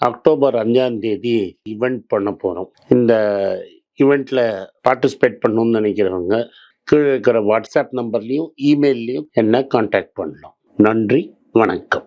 October அஞ்சாம் தேதி event பண்ண போகிறோம் இந்த ஈவெண்ட்டில் பார்ட்டிசிபேட் பண்ணணும்னு நினைக்கிறவங்க கீழே இருக்கிற வாட்ஸ்அப் நம்பர்லேயும் இமெயில்லையும் என்ன காண்டாக்ட் பண்ணலாம். நன்றி வணக்கம்.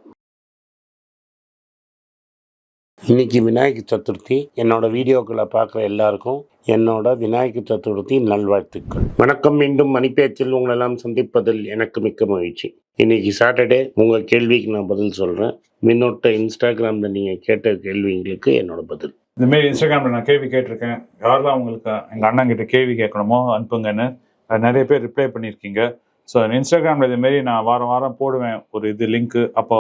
இன்னைக்கு விநாயகர் சதுர்த்தி என்னோட வீடியோக்களை பார்க்குற எல்லாருக்கும் என்னோட விநாயகர் சதுர்த்தி நல்வாழ்த்துக்கள். வணக்கம் மீண்டும் மணிப்பேச்சில் உங்களெல்லாம் சந்திப்பதில் எனக்கு மிக்க மகிழ்ச்சி. இன்னைக்கு சாட்டர்டே உங்கள் கேள்விக்கு நான் பதில் சொல்கிறேன் மின்னோட்ட இன்ஸ்டாகிராமில் நீங்கள் கேட்ட கேள்விங்களுக்கு என்னோட பதில். இந்தமாரி இன்ஸ்டாகிராமில் நான் கேள்வி கேட்டிருக்கேன். யாரெல்லாம் உங்களுக்கு எங்கள் அண்ணன் கிட்ட கேள்வி கேட்கணுமோ அனுப்புங்கன்னு நிறைய பேர் ரிப்ளை பண்ணியிருக்கீங்க. ஸோ இன்ஸ்டாகிராமில் இதுமாரி நான் வாரம் வாரம் போடுவேன். ஒரு இது லிங்க்கு அப்போ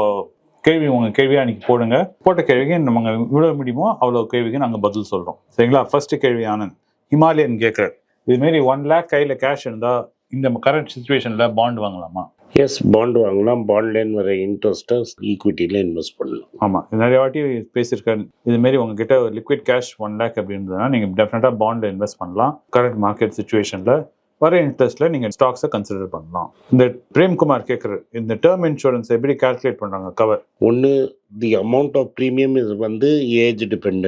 கேள்வி உங்கள் கேள்வியாக அன்றைக்கி போடுங்க. போட்ட கேள்விக்கு நம்ம இவ்வளோ முடியுமோ அவ்வளோ கேள்விக்கு நாங்கள் பதில் சொல்கிறோம் சரிங்களா? ஃபர்ஸ்ட் கேள்வி ஆனந்த். ஹிமாலயன் கேட்குறார். இதுமாரி ஒன் லேக் கையில் கேஷ் இருந்தால் இந்த கரண்ட் சுச்சுவேஷனில் பாண்ட் வாங்கலாமா? எஸ் பாண்ட் வாங்கலாம் பாண்ட்லேன்னு வர இன்ட்ரெஸ்ட்டை ஈக்விட்டியில் இன்வெஸ்ட் பண்ணலாம். ஆமாம் நிறைய வாட்டி பேசியிருக்கேன். இதுமாரி உங்ககிட்ட ஒரு லிக்விட் கேஷ் ஒன் லேக் அப்படி இருந்ததுன்னா நீங்கள் டெஃபினட்டாக பாண்டில் இன்வெஸ்ட் பண்ணலாம். கரண்ட் மார்க்கெட் சுச்சுவேஷனில் வர இன்ட்ரெஸ்ட்டில் நீங்கள் ஸ்டாக்ஸை கன்சிடர் பண்ணலாம். இந்த பிரேம்குமார் கேட்குற இந்த டேர்ம் இன்சூரன்ஸ் எப்படி கால்குலேட் பண்ணுறாங்க கவர் ஒன்று தி அமௌண்ட் ஆஃப் ப்ரீமியம் இது வந்து ஏஜ் டிபெண்ட்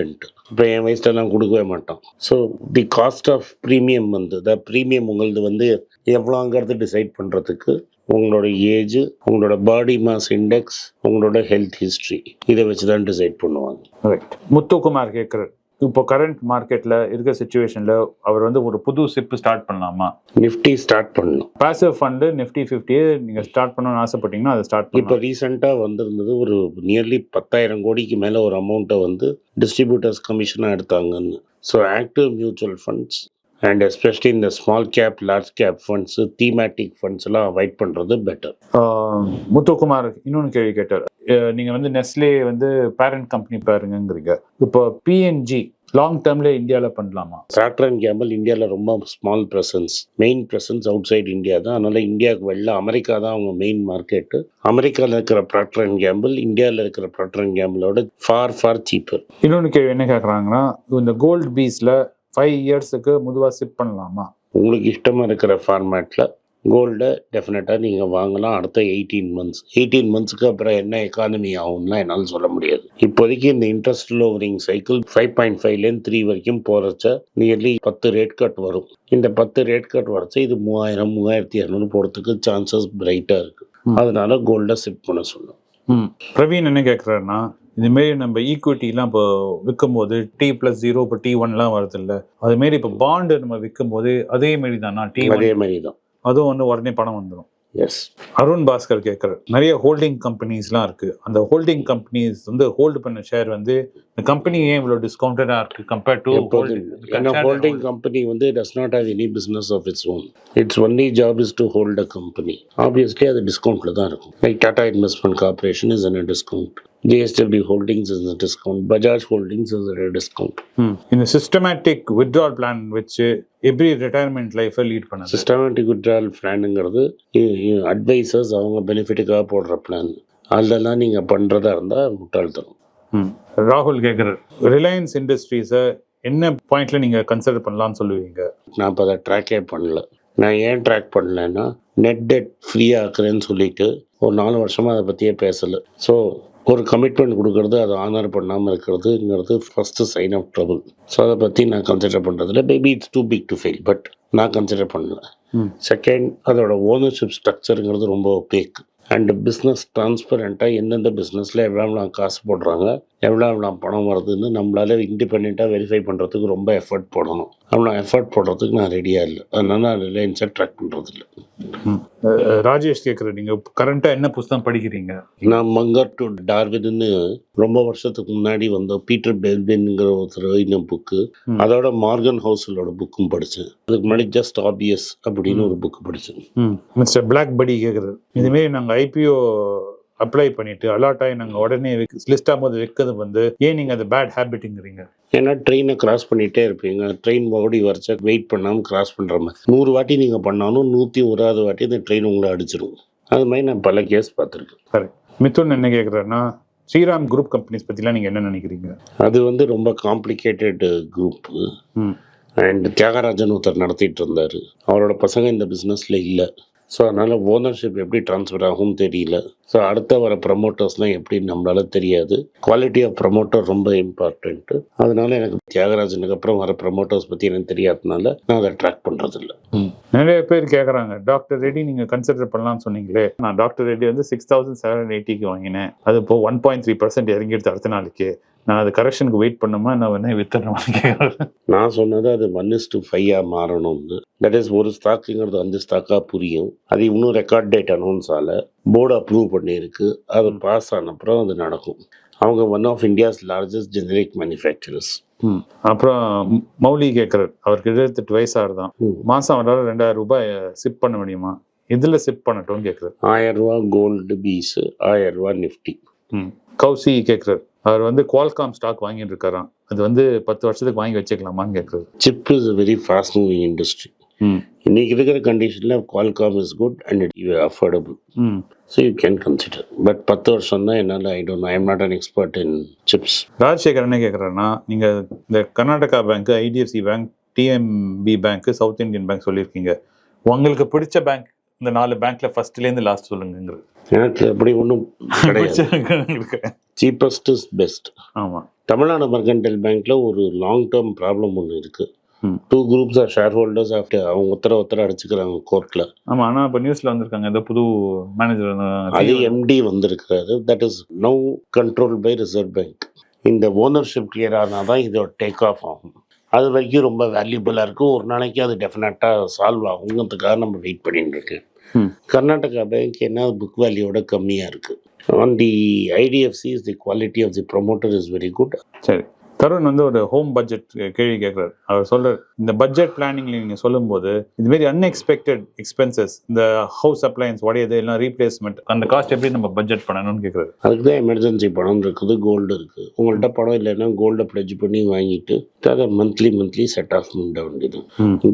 இப்போ என் வயசுல நான் கொடுக்கவே மாட்டோம் so the cost of premium வந்து த ப்ரீமியம் உங்களது வந்து எவ்வளோங்கிறது டிசைட் பண்ணுறதுக்கு உங்களோட ஏஜ் உங்களோட பாடி மாஸ் இண்டெக்ஸ் உங்களோட ஹெல்த் ஹிஸ்ட்ரி இதை வச்சு தான் டிசைட் பண்ணுவாங்க ரைட் முத்துக்குமார் கேட்குறாரு. இப்போ கரண்ட் மார்க்கெட்டில் இருக்க சுச்சுவேஷனில் அவர் வந்து ஒரு புது சிப்பு ஸ்டார்ட் பண்ணலாமா? நிஃப்டி ஸ்டார்ட் பண்ணணும். பாசிவ் ஃபண்டு நிஃப்டி ஃபிஃப்டியே நீங்கள் ஸ்டார்ட் பண்ணணும்னு ஆசைப்பட்டீங்கன்னா அதை ஸ்டார்ட் இப்போ பண்ணலாம். ரீசெண்டாக வந்திருந்தது ஒரு நியர்லி பத்தாயிரம் கோடிக்கு மேலே ஒரு அமௌண்ட்டை வந்து டிஸ்ட்ரிபியூட்டர்ஸ் கமிஷனாக எடுத்தாங்கன்னு. So active mutual funds and especially இந்த small cap large cap funds thematic funds எல்லாம் அவாய்ட் பண்ணுறது பெட்டர் முத்துக்குமார் இன்னொன்று கேள்வி கேட்டார். அஹ் நீங்க வந்து நெஸ்லே வந்து பேரண்ட் கம்பெனி பாருங்கங்கிறீங்க. இப்போ பிஎன்ஜி லாங் டேர்ம்ல இந்தியாவில் பண்ணலாமா? ப்ராக்டர் அண்ட் கேம்பிள் இந்தியாவில் ரொம்ப small presence main presence outside India தான். அதனால் இந்தியாவுக்கு வெளில அமெரிக்கா தான் அவங்க மெயின் மார்க்கெட்டு அமெரிக்காவில் இருக்கிற ப்ராக்டர் அண்ட் கேம்பிள் இந்தியாவில் இருக்கிற ப்ராக்டர் அண்ட் கேம்பிளோட ஃபார் ஃபார் சீப்பர் இன்னொன்று கேள்வி என்ன கேட்குறாங்கன்னா இந்த கோல்டு பீஸ்ல ஃபைவ் இயர்ஸுக்கு முதுவா சிப் பண்ணலாமா? உங்களுக்கு இஷ்டமாக இருக்கிற ஃபார்மேட்டில் கோல்டை டெஃபினட்டாக நீங்கள் வாங்கலாம். அடுத்த எயிட்டீன் மந்த்ஸ் எயிட்டீன் மந்த்ஸ்க்கு அப்புறம் என்ன எக்கானமி ஆகும்லாம் என்னால் சொல்ல முடியாது. இப்போதைக்கு இந்த interest lowering cycle five point ஃபைவ்லேருந்து த்ரீ வரைக்கும் போகிறச்ச நியர்லி பத்து ரேட் கட் வரும். இந்த பத்து ரேட் கட் வரச்ச இது மூவாயிரம் மூவாயிரத்தி இரநூறு போகிறதுக்கு சான்சஸ் பிரைட்டாக இருக்குது. அதனால கோல்டை சிப் பண்ண சொல்லும். பிரவீன் என்ன கேட்குறாருன்னா இதுமாரி நம்ம ஈக்விட்டிலாம் இப்போ விற்கும்போது டி ப்ளஸ் ஜீரோ இப்போ டி ஒன்லாம் வருது இல்லை அதுமாரி இப்போ பாண்டு நம்ம விற்கும்போது அதே மாரி தானா? டி அதே மாதிரி தான். அதுவும் வந்து உடனே பணம் வந்துடும் எஸ் அருண் பாஸ்கர் கேட்குறாரு நிறைய ஹோல்டிங் கம்பெனிஸ்லாம் இருக்கு. அந்த ஹோல்டிங் கம்பெனிஸ் வந்து ஹோல்டு பண்ண ஷேர் வந்து இந்த கம்பெனி ஏன் இவ்வளோ டிஸ்கவுண்டடாக இருக்கு கம்பேர்ட் டு ஏன்னா ஹோல்டிங் கம்பெனி வந்து does not have any business of its own its only job is to hold a company obviously அது டிஸ்கவுண்ட்டில் தான் இருக்கும். Like Tata investment corporation is an discount JSW holdings is discount Bajaj holdings is discount இந்த systematic withdrawal plan வச்சு எப்படி retirement லைஃபை lead பண்ணுது. Systematic withdrawal பிளானுங்கிறது advisers அவங்க பெனிஃபிட்டுக்காக போடுற பிளான் அதெல்லாம் நீங்கள் பண்ணுறதா இருந்தால் முட்டாள்தனம் ம். ராகுல் கேட்குறாரு ரிலையன்ஸ் இண்டஸ்ட்ரீஸை என்ன பாயிண்ட்ல நீங்க கன்சிடர் பண்ணலாம்னு சொல்லுவீங்க? நான் இப்போ அதை ட்ராக்கே பண்ணல. நான் ஏன் ட்ராக் பண்ணலன்னா நெட் டெட் ஃப்ரீ ஆக்குறேன்னு சொல்லிட்டு ஒரு நாலு வருஷமாக அதை பற்றியே பேசலை. ஸோ ஒரு கமிட்மெண்ட் கொடுக்கறது அதை ஆனர் பண்ணாமல் இருக்கிறதுங்கிறது first sign of trouble so அதை பற்றி நான் கன்சிடர் பண்ணுறதில்ல maybe it's too big to fail but நான் கன்சிடர் பண்ணல. செகண்ட் அதோட ஓனர்ஷிப் ஸ்ட்ரக்சருங்கிறது ரொம்ப ஒப்பேக் அண்ட் பிஸ்னஸ் டிரான்ஸ்பரண்ட்டாக எந்தெந்த பிஸ்னஸில் எவ்வளோ எவ்வளோ காசு போடுறாங்க எவ்வளோ எவ்வளோ பணம் வருதுன்னு நம்மளால இண்டிபெண்ட்டாக வெரிஃபை பண்ணுறதுக்கு ரொம்ப எஃபர்ட் போடணும். அவ்வளோ எஃபர்ட் போடுறதுக்கு நான் ரெடியாக இல்லை. அதனால நான் ரிலையன்ஸை ட்ராக் பண்ணுறது இல்லை ராஜேஷ் கேட்குற நீங்க கரண்டா என்ன புஸ்தகம் படிக்கிறீங்க? நான் மங்கர் டு டார்வின்னு ரொம்ப வருஷத்துக்கு முன்னாடி வந்த பீட்டர் பெல்பின்ங்கிற ஒருத்தர் எழுதின புக்கு. அதோட மார்கன் ஹவுஸலோட புக்கும் படித்தேன் அதுக்கு முன்னாடி ஜஸ்ட் ஆபியஸ் அப்படின்னு ஒரு புக்கு படித்தேன் மிஸ்டர் பிளாக் படி கேட்குறாரு இதுமாரி நாங்கள் ஐபிஓ அப்ளை பண்ணிட்டு அலாட் ஆகி நாங்கள் உடனே லிஸ்ட் ஆகும்போது வைக்கிறது வந்து ஏன் நீங்கள் அது பேட் ஹேபிட்டுங்கிறீங்க ஏன்னா ட்ரெயினை கிராஸ் பண்ணிகிட்டே இருப்பீங்க. ட்ரெயின் ஓடி வரைச்சா வெயிட் பண்ணாமல் கிராஸ் பண்ணுற மாதிரி. நூறு வாட்டி நீங்கள் பண்ணாலும் நூற்றி ஒராவது வாட்டி இந்த ட்ரெயின் உங்களை அடிச்சிடும் அது மாதிரி நான் பல கேஸ் பார்த்துருக்கேன். சரி. மிதுன் என்ன கேட்குறேன்னா ஸ்ரீராம் குரூப் கம்பெனிஸ் பற்றிலாம் நீங்கள் என்ன நினைக்கிறீங்க? அது வந்து ரொம்ப காம்ப்ளிகேட்டட் குரூப் ம். அண்ட் தியாகராஜன் ஒருத்தர் நடத்திட்டு இருந்தார். அவரோட பசங்க இந்த பிஸ்னஸில் இல்லை. ஸோ அதனால் ஓனர்ஷிப் எப்படி ட்ரான்ஸ்ஃபர் ஆகும் தெரியல. ஸோ அடுத்த வர ப்ரமோட்டர்ஸ்லாம் எப்படி நம்மளால தெரியாது. குவாலிட்டி ஆஃப் ப்ரமோட்டர் ரொம்ப இம்பார்ட்டண்ட்டு அதனால எனக்கு தியாகராஜனுக்கு அப்புறம் வர ப்ரமோட்டர்ஸ் பற்றி எனக்கு தெரியாதனால நான் அதை ட்ராக் பண்ணுறதில்ல நிறைய பேர் கேட்குறாங்க டாக்டர் ரெட்டி நீங்கள் கன்சிடர் பண்ணலாம்னு சொன்னீங்களே. நான் டாக்டர் ரெட்டி வந்து சிக்ஸ் தௌசண்ட் செவன் எயிட்டிக்கு வாங்கினேன். அது இப்போ ஒன் பாயிண்ட் த்ரீ பர்சன்ட் இறங்கிடுது அடுத்த நாளைக்கு. நான் அது கரெக்ஷனுக்கு வெயிட் பண்ணுமா நான் வேணா வித்துறேன் நான் சொன்னது அது ஒன் இஸ் டு ஃபைவாக மாறணும்னு. தட் இஸ் ஒரு ஸ்டாக்குங்கிறது அஞ்சு ஸ்டாக்காக புரியும். அது இன்னும் ரெக்கார்ட் டேட் அனௌன்ஸ் ஆகல போர்டு அப்ரூவ் பண்ணியிருக்கு. அது பாஸ் ஆன அப்புறம் அது நடக்கும். அவங்க one of India's largest generic manufacturers அப்புறம் மௌலி கேட்குறாரு. அவருக்கு எழுபத்தெட்டு வயசாக தான். மாதம் அவரால் ரெண்டாயிரம் ரூபாய் சிப் பண்ண முடியுமா? இதில் சிப் பண்ணட்டும்னு கேட்குறாரு. ஆயிரம் ரூபா கோல்டு பீஸு ஆயிரம் ரூபா நிஃப்டி கௌசி கேட்குறாரு. அவர் வந்து குவால்காம் ஸ்டாக் வாங்கிட்டு இருக்காராம். அது வந்து பத்து வருஷத்துக்கு வாங்கி வச்சுக்கலாமான்னு கேட்குறாரு chip is very fast moving industry ம். இன்னைக்கு இருக்கிற கண்டிஷனில் Qualcomm is good and it affordable ம். So you can consider but பத்து வருஷம் தான் என்னால் I don't I am not an expert in chips Rajasekar என்ன கேட்குறாருன்னா நீங்கள் இந்த Karnataka bank IDFC bank TMB bank South Indian bank சொல்லியிருக்கீங்க. உங்களுக்கு பிடிச்ச பேங்க் இந்த நாலு பேங்க்ல ஃபர்ஸ்ட்லேருந்து லாஸ்ட் சொல்லுங்கிறது எனக்கு அப்படி ஒன்றும் கிடையாது. சீப்பஸ்ட் இஸ் பெஸ்ட் ஆமாம் தமிழ்நாடு மர்கன்டைல் பேங்க்ல ஒரு லாங் டேர்ம் ப்ராப்ளம் ஒன்று இருக்கு. Two groups of shareholders after அவங்க ஒருத்தர ஒருத்தர அடிச்சுக்கிறாங்க கோர்ட்ல ஆமாம் ஆனால் இப்போ நியூஸில் வந்திருக்காங்க ஏதோ புது மேனேஜர் அது எம்டி வந்திருக்கிறாரு. That is no control by Reserve Bank இந்த ஓனர்ஷிப் கிளியர் ஆனால் தான் இதோட டேக் ஆஃப் ஆகும். அது வரைக்கும் ரொம்ப வேல்யூபிளாக இருக்கும் ஒரு நாளைக்கு அது டெஃபினட்டாக சால்வ் ஆகுங்கிறதுக்காக நம்ம வெயிட் பண்ணிட்டு இருக்கு. ம். கர்நாடகா பேங்க் என்ன புக் வேல்யூவோட கம்மியாக இருக்கு. On the IDFC is the quality of the promoter is very good சரி. தருண் வந்து ஒரு ஹோம் பட்ஜெட் கேள்வி கேட்குறாரு. அவர் சொல்றாரு இந்த பட்ஜெட் பிளானிங்ல நீங்க சொல்லும்போது இது மாதிரி அன்எக்ஸ்பெக்டட் எக்ஸ்பென்சஸ் இந்த ஹவுஸ் அப்ளையன்ஸ் உடையது எல்லாம் ரீப்ளேஸ்மெண்ட் அந்த காஸ்ட் எப்படி நம்ம பட்ஜெட் பண்ணணும்னு கேட்குறாரு? அதுக்கு தான் எமர்ஜென்சி பணம் இருக்குது கோல்டு இருக்குது. உங்கள்கிட்ட பணம் இல்லைன்னா கோல்டை ப்ளெஜ் பண்ணி வாங்கிட்டு அதை மந்த்லி மந்த்லி செட் ஆஃப் பண்ண வேண்டியது.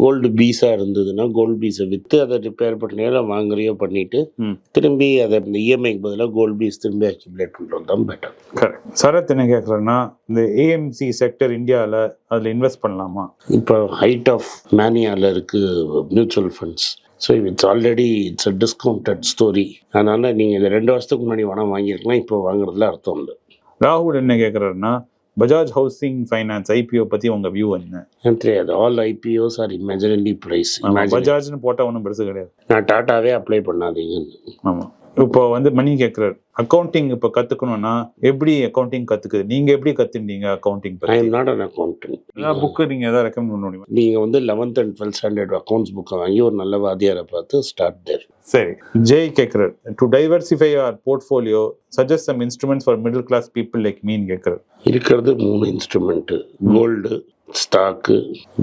கோல்டு பீஸாக இருந்ததுன்னா கோல்டு பீஸை விற்று அதை ரிப்பேர் பண்ணியோ இல்லை வாங்குறியோ பண்ணிட்டு. திரும்பி அதை இந்த இஎம்ஐக்கு பதிலாக கோல்டு பீஸ் திரும்பி அக்யூமுலேட் பண்ணுறது தான் பெட்டர் கரெக்ட் சரத் என்ன கேட்குறாருன்னா இந்த ஏஎம்சி செக்டர் இந்தியாவில் அதில் இன்வெஸ்ட் பண்ணலாமா? இப்போ ஹைட் ஆஃப் மேனியாவில் இருக்குது mutual funds so it's already it's a discounted story அதனால் நீங்கள் இதை ரெண்டு வருஷத்துக்கு முன்னாடி வேணால் வாங்கியிருக்கலாம் இப்போ வாங்குறதுல அர்த்தம் இல்லை. ராகுல் என்ன கேட்குறாருன்னா பஜாஜ் ஹவுசிங் ஃபைனான்ஸ் ஐபிஓ பற்றி உங்கள் வியூ என்ன? எனக்கு தெரியாது all IPOs are imaginary price பஜாஜ்னு போட்டால் ஒன்றும் பெருசு கிடையாது. நான் டாட்டாவே அப்ளை பண்ணாதீங்கன்னு. ஆமாம் இப்போ வந்து மணி கேட்குறாரு அக்கௌண்டிங் இப்போ கற்றுக்கணும்னா எப்படி அக்கௌண்டிங் கற்றுக்குது நீங்கள் எப்படி கற்றுட்டீங்க accounting I am not an accountant book நீங்கள் எதாவது ரெக்கமெண்ட் பண்ண முடியுமா? நீங்கள் வந்து eleventh and twelfth standard accounts புக்கை வாங்கி ஒரு நல்ல வாத்தியாரை பார்த்து ஸ்டார்ட் தேர் சரி. ஜெய் கேட்குறாரு to diversify our portfolio suggest some instruments for middle class people like mean கேட்குறாரு இருக்கிறது மூணு instrument gold stock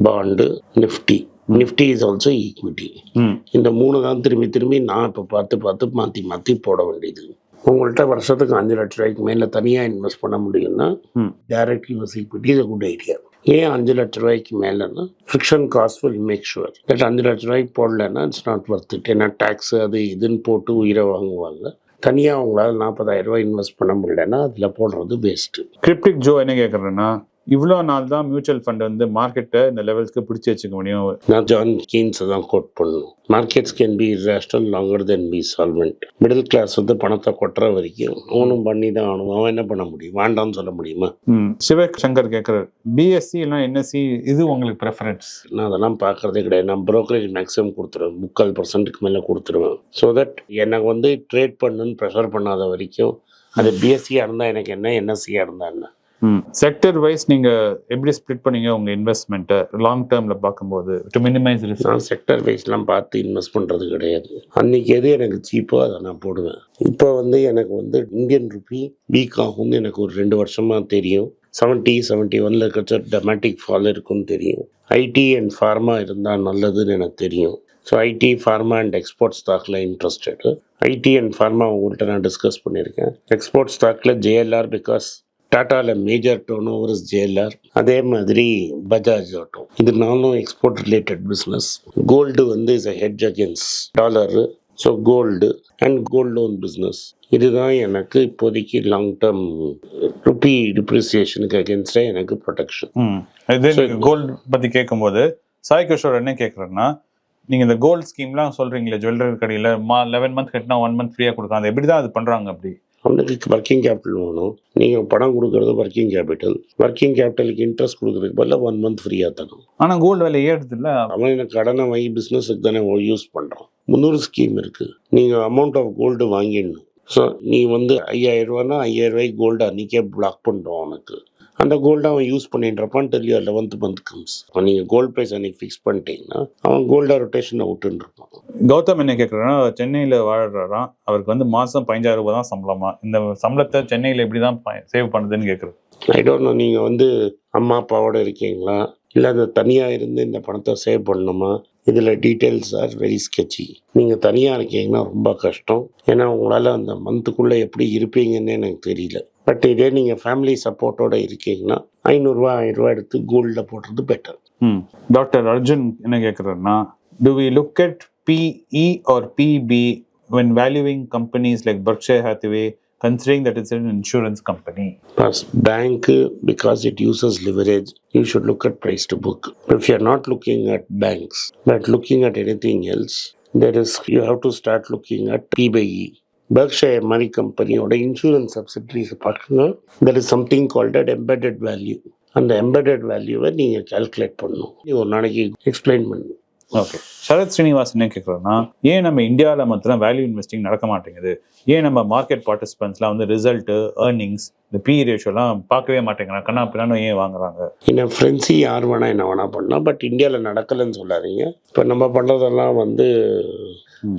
bond Nifty Nifty is also equity இந்த மூணு தான் திரும்பி திரும்பி நான் இப்போ பார்த்து பார்த்து மாற்றி மாற்றி போட வேண்டியது. உங்கள்கிட்ட வருஷத்துக்கு அஞ்சு லட்ச ரூபாய்க்கு மேலே தனியாக இன்வெஸ்ட் பண்ண முடியும்னா direct US equity is good idea ஏன் அஞ்சு லட்ச ரூபாய்க்கு மேலேன்னா friction cost will make sure that அஞ்சு லட்ச ரூபாய்க்கு போடலன்னா இட்ஸ் நாட் ஒர்த் இட் ஏன்னா டேக்ஸ் அது இதுன்னு போட்டு உயிரை வாங்குவாங்க. தனியாக அவங்களால நாற்பதாயிரம் ரூபாய் இன்வெஸ்ட் பண்ண முடியலன்னா அதில் போடுறது வேஸ்ட்டு கிரிப்டிக் ஜோ என்ன கேட்குறேன்னா இவ்வளோ நாள் தான் மியூச்சுவல் ஃபண்ட் வந்து மார்க்கெட்டை இந்த லெவல்ஸ்க்கு பிடிச்சி வச்சுக்க முடியும். நான் ஜான் கீன்ஸை தான் கோட் பண்ணணும். Markets can be irrational longer than be solvent middle class வந்து பணத்தை கொட்டுற வரைக்கும் அவனும் பண்ணி தான் ஆகணும். அவன் என்ன பண்ண முடியும்? வேண்டாம்னு சொல்ல முடியுமா? ம். சிவசங்கர் கேட்குறாரு பிஎஸ்சி இல்லைனா என்எஸ்சி இது உங்களுக்கு ப்ரெஃபரன்ஸ் நான் அதெல்லாம் பார்க்கறதே கிடையாது. நான் brokerage மேக்ஸிமம் கொடுத்துருவேன். முக்கால் பர்சன்ட்டுக்கு மேலே கொடுத்துருவேன். ஸோ தட் எனக்கு வந்து ட்ரேட் பண்ணுன்னு ப்ரெஷர் பண்ணாத வரைக்கும் அது பிஎஸ்சியாக இருந்தால் எனக்கு என்ன என்எஸ்சியாக இருந்தால் செக்டர் வைஸ் நீங்கள் எப்படி ஸ்ப்ளிட் பண்ணீங்க உங்கள் இன்வெஸ்ட்மெண்ட்டை லாங் டேர்மில் பார்க்கும்போது டு மினிமைஸ் நான் செக்டர் வைஸ்லாம் பார்த்து இன்வெஸ்ட் பண்ணுறது கிடையாது. அன்னைக்கு எது எனக்கு சீப்போ அதை நான் போடுவேன். இப்போ வந்து எனக்கு வந்து இந்தியன் ருபி வீக் ஆகும்னு எனக்கு ஒரு ரெண்டு வருஷமாக தெரியும். செவன்ட்டி செவன்ட்டி ஒனில் இருக்கிற டெமேட்டிக் ஃபால் இருக்கும்னு தெரியும். ஐடி அண்ட் ஃபார்மா இருந்தால் நல்லதுன்னு எனக்கு தெரியும். So IT pharma and export ஸ்டாக்கில் இன்ட்ரெஸ்டடு ஐடி அண்ட் ஃபார்மா உங்கள்கிட்ட நான் டிஸ்கஸ் பண்ணியிருக்கேன். எக்ஸ்போர்ட் ஸ்டாக்கில் ஜேஎல்ஆர் பிகாஸ் டாட்டாவில் major tone over is JLR அதே மாதிரி பஜாஜ் ஆட்டோ. இது நானும் எக்ஸ்போர்ட் ரிலேட்டட் பிஸ்னஸ் கோல்டு வந்து is a hedge against dollar so gold and gold loan business இதுதான் எனக்கு இப்போதைக்கு லாங் டேர்ம் ருப்பி டிப்ரிசியேஷனுக்கு அகேன்ஸ்டாக எனக்கு ப்ரொடெக்ஷன் இதே கோல்டு பற்றி கேட்கும்போது சாய் கிஷோர் என்ன கேட்குறேன்னா நீங்கள் இந்த கோல்டு ஸ்கீம்லாம் சொல்கிறீங்களே ஜுவல்லரி கடையில் மா லெவன் மந்த் கட்டினா ஒன் மந்த் ஃப்ரீயாக கொடுக்காங்க அது எப்படி தான் அது பண்ணுறாங்க அப்படி? அவனுக்கு ஒர்க்கிங் கேபிட்டல் வேணும். நீங்கள் பணம் கொடுக்கறது ஒர்க்கிங் கேபிட்டல் ஒர்க்கிங் கேபிட்டலுக்கு இன்ட்ரெஸ்ட் கொடுக்கறதுக்கு பதிலாக ஒன் மந்த் ஃப்ரீயாக தரும் ஆனால் கோல்டு விலை ஏறுது இல்லை அவன் எனக்கு கடனை வாங்கி பிஸ்னஸுக்கு தானே யூஸ் பண்ணுறான் முந்நூறு ஸ்கீம் இருக்குது நீங்கள் அமௌண்ட் ஆஃப் கோல்டு வாங்கிடணும். ஸோ நீ வந்து ஐயாயிரம் ரூபானா ஐயாயிரம் ரூபாய்க்கு கோல்டு அன்றைக்கே பிளாக் பண்ணிட்டோம் அவனுக்கு அந்த கோல்டு அவன் யூஸ் பண்ணின்றப்பான்னு தெரியும் லெவன்த் மந்த் கம்ஸ் நீங்கள் கோல்டு ப்ரைஸ் அன்றைக்கி ஃபிக்ஸ் பண்ணிட்டீங்கன்னா அவன் கோல்டை ரொட்டேஷனை விட்டுன்னு இருப்பான். கௌதம் என்ன கேட்குறேன்னா சென்னையில் வாழ்றாராம். அவருக்கு வந்து மாதம் பதினஞ்சாயிரம் ரூபாய் தான் சம்பளமா? இந்த சம்பளத்தை சென்னையில் எப்படி தான் சேவ் பண்ணுதுன்னு கேட்குறது ஐ டோன்ட் நோ நீங்கள் வந்து அம்மா அப்பாவோட இருக்கீங்களா? இல்லை அது தனியாக இருந்து இந்த பணத்தை சேவ் பண்ணணுமா? இதில் டீட்டெயில்ஸ் ஆர் வெரி sketchy. நீங்கள் தனியாக இருக்கீங்கன்னா ரொம்ப கஷ்டம். ஏன்னா உங்களால் அந்த மந்த்துக்குள்ளே எப்படி இருப்பீங்கன்னு எனக்கு தெரியல. பட் இதே நீங்கள் ஃபேமிலி சப்போர்ட்டோட இருக்கீங்கன்னா ஐநூறுரூவா ஆயிரரூவா எடுத்து கோல்டில் போடுறது பெட்டர் ம். டாக்டர் அர்ஜுன் என்ன கேட்குறாருன்னா do we look at PE or PB when valuing companies like Berkshire Hathaway considering that it's an insurance company plus bank because it uses leverage you should look at price to book if you are not looking at banks but looking at anything else there is you have to start looking at Berkshire மாதிரி கம்பெனியோட insurance subsidiaries பார்க்குங்க there is something called at embedded value அந்த embedded வேல்யூவை நீங்கள் calculate பண்ணணும். ஒரு நாளைக்கு explain பண்ணணும் okay Sarath Srinivas என்ன கேட்குறோன்னா ஏன் நம்ம இந்தியாவில் மாத்திரம் வேல்யூ இன்வெஸ்டிங் நடக்க மாட்டேங்குது? ஏன் நம்ம மார்க்கெட் பார்ட்டிசிபென்ட்ஸ்லாம் வந்து ரிசல்ட்டு ஏர்னிங்ஸ் இந்த பி ரேஷியோலாம் பார்க்கவே மாட்டேங்கிறாங்க? கண்ணா பின்னான்னு ஏன் வாங்குறாங்க? என்ன ஃப்ரெண்ட்ஸி யார் வேணால் என்ன வேணால் பண்ணலாம் பட் இந்தியாவில் நடக்கலைன்னு சொல்லாதீங்க. இப்போ நம்ம பண்ணுறதெல்லாம் வந்து.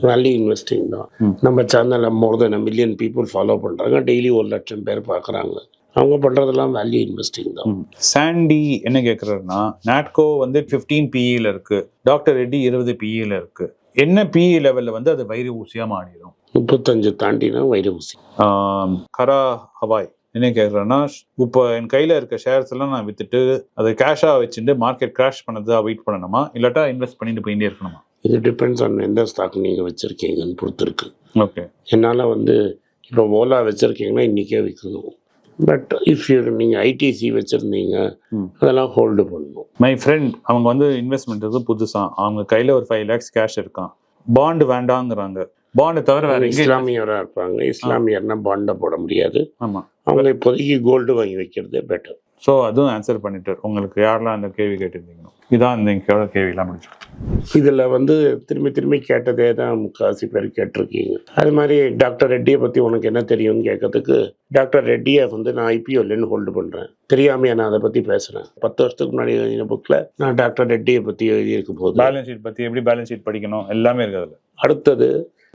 வேல்யூ இன்வெஸ்டிங் தான். நம்ம சேனலில் more than million people follow பண்ணுறாங்க டெய்லி ஒரு லட்சம் பேர் பார்க்குறாங்க அவங்க பண்ணுறதெல்லாம் வேல்யூ இன்வெஸ்டிங் தான். சாண்டி என்ன கேட்குறாருன்னா நாட்கோ வந்து ஃபிஃப்டீன் பிஇல இருக்கு. டாக்டர் ரெட்டி இருபது பிஇல இருக்கு. என்ன பிஇ லெவலில் வந்து அது வயிறு ஊசியாக மாறிடும்? முப்பத்தஞ்சு தாண்டினா வைர ஊசி. கரா ஹவாய் என்ன கேட்குறேன்னா இப்போ என் கையில் இருக்க ஷேர்ஸ் எல்லாம் நான் வித்துட்டு அதை கேஷாக வச்சுட்டு மார்க்கெட் கிராஷ் பண்ணதா வெயிட் பண்ணணுமா? இல்லாட்டா இன்வெஸ்ட் பண்ணிட்டு போயிட்டே இருக்கணுமா? இது டிபெண்ட்ஸ் ஆன் எந்த ஸ்டாக் நீங்கள் வச்சுருக்கீங்கன்னு பொறுத்து இருக்கு ஓகே என்னால் வந்து இப்போ ஓலா வச்சுருக்கீங்கன்னா இன்றைக்கே விற்கணும் பட் இஃப் யூ நீங்கள் ஐடிசி வச்சுருந்தீங்க. அதெல்லாம் ஹோல்டு பண்ணணும். மை ஃப்ரெண்ட் அவங்க வந்து இன்வெஸ்ட்மெண்ட்டுக்கு புதுசா. அவங்க கையில் ஒரு ஃபைவ் லேக்ஸ் கேஷ் இருக்கான். பாண்டு வேண்டாங்கிறாங்க. பாண்டு தவிர வேற இஸ்லாமியராக இருப்பாங்க. இஸ்லாமியர்னா பாண்டை போட முடியாது. ஆமாம் அவங்க இப்போதைக்கு கோல்டு வாங்கி வைக்கிறதே பெட்டர் ஸோ அதுவும் ஆன்சர் பண்ணிட்டு உங்களுக்கு யாரெல்லாம் அந்த கேள்வி கேட்டிருந்தீங்களோ இதான் இந்த கேள்வி கேள்வியெல்லாம் முடிச்சு இதில் வந்து திரும்பி திரும்பி கேட்டதே தான் முக்காசி பேர் கேட்டிருக்கீங்க. அது மாதிரி டாக்டர் ரெட்டியை பற்றி உனக்கு என்ன தெரியும்னு கேட்கறதுக்கு டாக்டர் ரெட்டியை வந்து நான் ஐபிஎல்னு ஹோல்டு பண்ணுறேன் தெரியாமையா நான் அதை பற்றி பேசுகிறேன் பத்து வருஷத்துக்கு முன்னாடி எழுதின புக்கில் நான் டாக்டர் ரெட்டியை பற்றி எழுதியிருக்க போது பேலன்ஸ் ஷீட் பற்றி எப்படி பேலன்ஸ் ஷீட் படிக்கணும் எல்லாமே இருக்கு அதில். அடுத்தது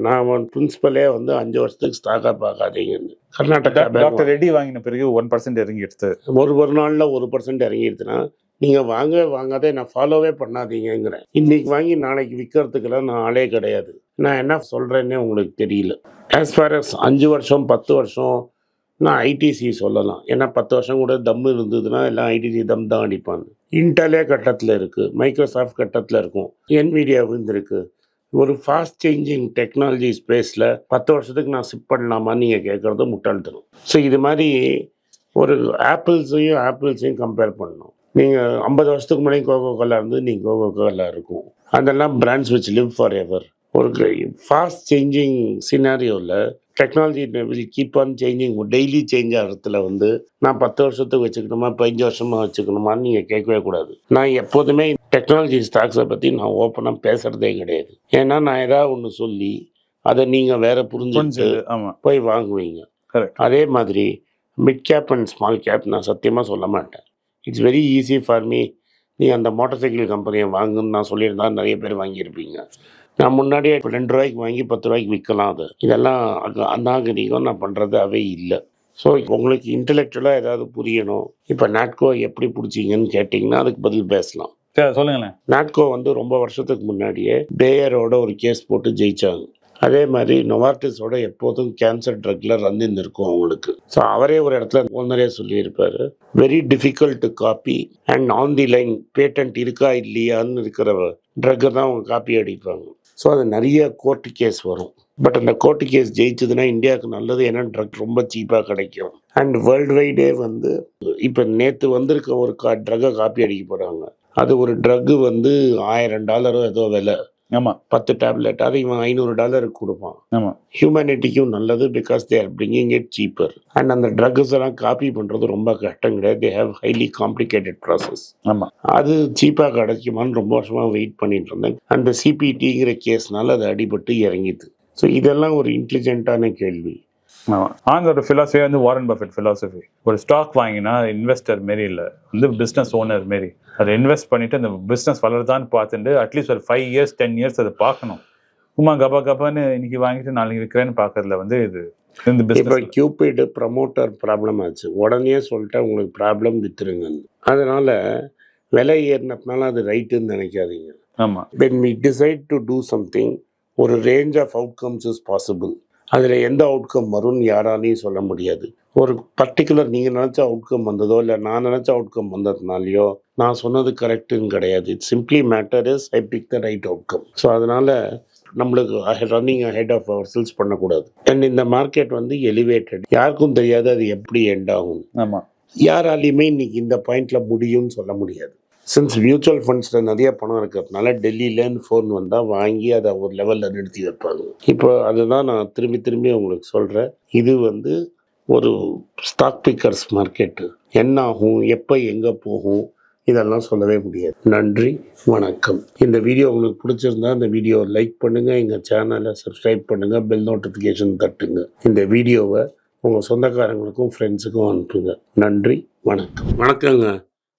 நான் அவன் பிரின்சிபலே வந்து அஞ்சு வருஷத்துக்கு ஸ்டாக்காக பார்க்காதீங்கன்னு கர்நாடகா டாக்டர் ரெட்டி வாங்கின பிறகு ஒன் பர்சன்ட் இறங்கி எடுத்து ஒரு ஒரு நாளில் ஒரு பர்சன்ட் இறங்கிடுச்சுன்னா நீங்கள் வாங்கவே வாங்காதே நான் ஃபாலோவே பண்ணாதீங்கங்கிறேன். இன்னைக்கு வாங்கி நாளைக்கு விற்கிறதுக்கெல்லாம் நான் ஆளே கிடையாது. நான் என்ன சொல்கிறேன்னே உங்களுக்கு தெரியல. ஆஸ் ஃபார் as அஞ்சு வருஷம் பத்து வருஷம் நான் ஐடிசி சொல்லலாம். ஏன்னா பத்து வருஷம் கூட தம் இருந்ததுன்னா எல்லாம் ஐடிசி தம் தான் அடிப்பாங்க. இன்டலே கட்டத்தில் இருக்குது மைக்ரோசாஃப்ட் கட்டத்தில் இருக்கும் என்விடியா விழுந்திருக்கு ஒரு ஃபாஸ்ட் சேஞ்சிங் டெக்னாலஜி ஸ்பேஸில் பத்து வருஷத்துக்கு நான் சிப் பண்ணலாமான்னு நீங்கள் கேட்குறது முட்டாள்தனம். ஸோ இது மாதிரி ஒரு ஆப்பிள்ஸையும் ஆப்பிள்ஸையும் கம்பேர் பண்ணணும். நீங்கள் ஐம்பது வருஷத்துக்கு முன்னாடி கோகோ கோலா இருந்து நீங்கள் கோகோ கோலா இருக்கும். அதெல்லாம் brands which live forever ஒரு fast changing சினாரியோவில் technology will keep on changing daily change ஆகிறதுல வந்து நான் பத்து வருஷத்துக்கு வச்சுக்கணுமா பதினஞ்சு வருஷமாக வச்சுக்கணுமான்னு நீங்கள் கேட்கவே கூடாது. நான் எப்போதுமே டெக்னாலஜி ஸ்டாக்ஸை பற்றி நான் ஓப்பனாக பேசுகிறதே கிடையாது. ஏன்னா நான் ஏதாவது ஒன்று சொல்லி அதை நீங்கள் வேற ஆமா. போய் வாங்குவீங்க. அதே மாதிரி mid cap and small cap நான் சத்தியமாக சொல்ல மாட்டேன். It's very easy for me நீ அந்த மோட்டார் சைக்கிள் கம்பெனியை வாங்குன்னு நான் சொல்லியிருந்தா நிறைய பேர் வாங்கியிருப்பீங்க. நான் முன்னாடியே இப்ப ரெண்டு ரூபாய்க்கு வாங்கி பத்து ரூபாய்க்கு விற்கலாம் அது. இதெல்லாம் அநாகரிகம் நான் பண்ணுறது அவே இல்லை. ஸோ உங்களுக்கு இன்டெலெக்சுவலாக ஏதாவது புரியணும். இப்போ நாட்கோ எப்படி பிடிச்சிங்கன்னு கேட்டிங்கன்னா அதுக்கு பதில் பேசலாம். சரி சொல்லுங்களேன். நாட்கோ வந்து ரொம்ப வருஷத்துக்கு முன்னாடியே பேயரோட ஒரு கேஸ் போட்டு ஜெயிச்சாங்க. அதே மாதிரி நொவார்டிஸோட எப்போதும் கேன்சர் ட்ரக்ல ரந்தின் இருக்கும் அவங்களுக்கு. ஸோ அவரே ஒரு இடத்துல முன்னரே சொல்லியிருப்பாரு. Very difficult to copy and on the line patent இருக்கா இல்லையான்னு இருக்கிற ட்ரக்கை தான் அவங்க காப்பி அடிப்பாங்க. ஸோ அது நிறைய கோர்ட்டு கேஸ் வரும். பட் அந்த கோர்ட்டு கேஸ் ஜெயிச்சதுன்னா இந்தியாவுக்கு நல்லது. ஏன்னா ட்ரக் ரொம்ப சீப்பாக கிடைக்கும். அண்ட் வேர்ல்டு வைடே வந்து இப்போ நேற்று வந்திருக்க ஒரு கா ட்ரக்கை காப்பி அடிக்க போகிறாங்க அது ஒரு ட்ரக்கு வந்து ஆயிரம் டாலரோ ஏதோ விலை. ஆமா. பத்து டேப்லெட் அது இவன் ஐநூறு டாலருக்கு கொடுப்பான். ஆமா. ஹியூமனிட்டிக்கும் நல்லது because they are bringing it cheaper and அந்த ட்ரக்ஸ் எல்லாம் காப்பி பண்ணுறது ரொம்ப கஷ்டம் கிடையாது. They have highly complicated process ஆமா. அது சீப்பாக கிடைக்குமான்னு ரொம்ப வருஷமாக வெயிட் பண்ணிட்டு இருந்தேன். அந்த சிபிடிங்கிற கேஸ்னால அது அடிபட்டு இறங்கிது. ஸோ இதெல்லாம் ஒரு இன்டெலிஜென்ட்டான கேள்வி. ஆனந்தோட ஃபிலாசபி வந்து வாரன் பஃபெட் ஃபிலாசபி ஒரு ஸ்டாக் வாங்கினா இன்வெஸ்டர் மாரி இல்லை. வந்து பிஸ்னஸ் ஓனர் மாரி. அதை இன்வெஸ்ட் பண்ணிட்டு அந்த பிஸ்னஸ் வளருதான்னு பார்த்துட்டு அட்லீஸ்ட் ஒரு ஃபைவ் இயர்ஸ் டென் இயர்ஸ் அதை பார்க்கணும். சும்மா கபா கபான்னு இன்னைக்கு வாங்கிட்டு நாளைக்கு விற்கிறேன்னு பார்க்கறதுல வந்து இது இந்த இப்போ கியூபிட் ப்ரமோட்டர் ப்ராப்ளம் ஆச்சு. உடனே சொல்லிட்டு உங்களுக்கு ப்ராப்ளம் வித்துருங்க அதனால விலை ஏறினதுனால அது ரைட்டுன்னு நினைக்காதீங்க. ஆமா. When we decide to do something ஒரு range of outcomes is possible அதில் எந்த அவுட்கம் வரும்னு யாராலையும் சொல்ல முடியாது. ஒரு பர்டிகுலர் நீங்கள் நினச்ச அவுட்கம் வந்ததோ இல்லை நான் நினச்ச அவுட்கம் வந்ததுனாலையோ நான் சொன்னது கரெக்டுன்னு கிடையாது. It simply matter is I pick the right outcome so அதனால் நம்மளுக்கு running head of ourselves பண்ணக்கூடாது. அண்ட் இந்த மார்க்கெட் வந்து எலிவேட்டட் யாருக்கும் தெரியாது அது எப்படி எண்ட் ஆகும் ஆமா. யாராலையுமே இன்னைக்கு இந்த பாயிண்ட்ல முடியும்னு சொல்ல முடியாது. சின்ஸ் மியூச்சுவல் ஃபண்ட்ஸில் நிறைய பணம் இருக்கிறதுனால டெல்லியிலேருந்து ஃபோன் வந்தால் வாங்கி அதை ஒரு லெவலில் நிறுத்தி வைப்பாங்க. இப்போ அதுதான் நான் திரும்பி திரும்பி உங்களுக்கு சொல்கிறேன் இது வந்து ஒரு ஸ்டாக் பிக்கர்ஸ் மார்க்கெட்டு என்ன ஆகும் எப்போ எங்கே போகும் இதெல்லாம் சொல்லவே முடியாது. நன்றி வணக்கம். இந்த வீடியோ உங்களுக்கு பிடிச்சிருந்தா இந்த வீடியோ லைக் பண்ணுங்கள் எங்கள் சேனலை சப்ஸ்கிரைப் பண்ணுங்கள் பெல் நோட்டிஃபிகேஷன் தட்டுங்க. இந்த வீடியோவை உங்கள் சொந்தக்காரங்களுக்கும் ஃப்ரெண்ட்ஸுக்கும் அனுப்புங்க. நன்றி வணக்கம். வணக்கங்க.